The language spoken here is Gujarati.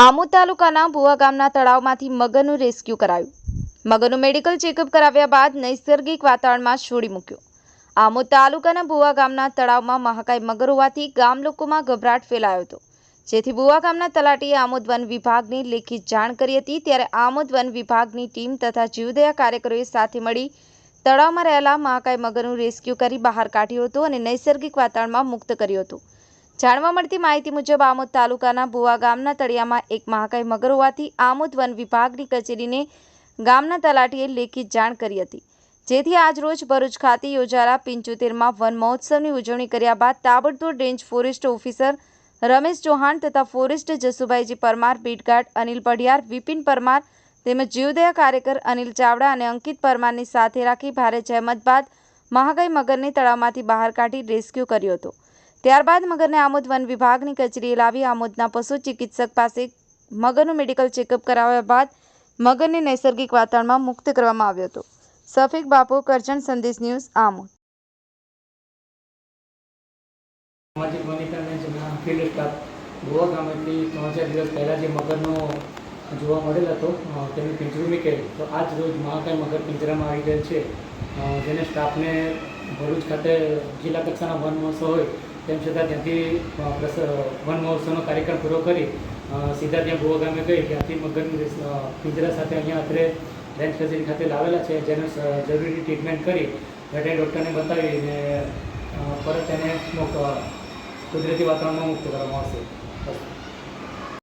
આમોદ તાલુકાના ભુવા ગામના તળાવમાંથી મગરનું રેસ્ક્યુ કરાયું. મગરનું મેડિકલ ચેકઅપ કરાવ્યા બાદ નૈસર્ગિક વાતાવરણમાં છોડી મૂક્યું. આમોદ તાલુકાના ભુવા ગામના તળાવમાં મહાકાય મગર હોવાથી ગામ લોકોમાં ગભરાટ ફેલાયો હતો. જેથી ભુવા ગામના તલાટીએ આમોદ વન વિભાગની લેખિત જાણ કરી હતી ત્યારે આમોદ વન વિભાગની ટીમ તથા જીવદયા કાર્યકરોએ સાથે મળી તળાવમાં રહેલા મહાકાય મગરનું રેસ્ક્યુ કરી બહાર કાઢ્યું હતું અને નૈસર્ગિક વાતાવરણમાં મુક્ત કર્યું હતું. જાણવા મળતી માહિતી મુજબ આમોદ તાલુકાના ભુવા ગામના તળિયામાં એક મહાકાય મગર હોવાથી આમોદ વન વિભાગની કચેરીને ગામના તલાટીએ લેખિત જાણ કરી હતી. જેથી આજરોજ ભરૂચ ખાતે યોજાયેલા પિંચોતેરમાં વન મહોત્સવની ઉજવણી કર્યા બાદ તાબડતોડ range forest officer Ramesh Chauhan તથા forest Jasubhaiji Parmar beat guard Anil Padhiyar, Vipin Parmar તેમજ જીવદયા કાર્યકર અનિલ ચાવડા અને અંકિત પરમારની સાથે રાખી ભારે જહેમત બાદ મહાકાય મગરને તળાવમાંથી બહાર કાઢી રેસ્ક્યુ કર્યો હતો. ત્યારબાદ મગરને આમોદ વન વિભાગની કચેરીએ લાવી આમોદના પશુ ચિકિત્સક પાસે મગરનું મેડિકલ ચેકઅપ કરાવ્યા બાદ મગરને નૈસર્ગિક વાતાવરણમાં મુક્ત કરવામાં આવ્યો હતો. સફીક બાપુ, કરજણ સંદેશ ન્યૂઝ, આમોદ. સામાજિક અને ફિલ્ડ સ્ટાફ ગોવા ગામેથી ત્રણ ચાર દિવસ પહેલાં જે મગરનો જોવા મળેલ હતો તેનું પિંજરું મૂકેલ તો આજ રોજ મહાકાય મગર પિંજરામાં આવી ગયેલ છે. જેને સ્ટાફને ભરૂચ ખાતે જિલ્લા કક્ષાના વન મહોત્સવ હોય તેમ છતાં ત્યાંથી પ્રસ- વન મહોત્સવનો કાર્યક્રમ પૂરો કરી સીધા ત્યાં ગોવા ગામે ગઈ, ત્યાંથી મગરની પિંજરા સાથે અહીંયા અત્રે રેન્જ કચેરી ખાતે લાવેલા છે, જેને જરૂરી ટ્રીટમેન્ટ કરી વેટરી ડૉક્ટરને બતાવીને અને પરત મોક- કુદરતી વાતાવરણમાં મુક્ત કરવામાં આવશે. બસ.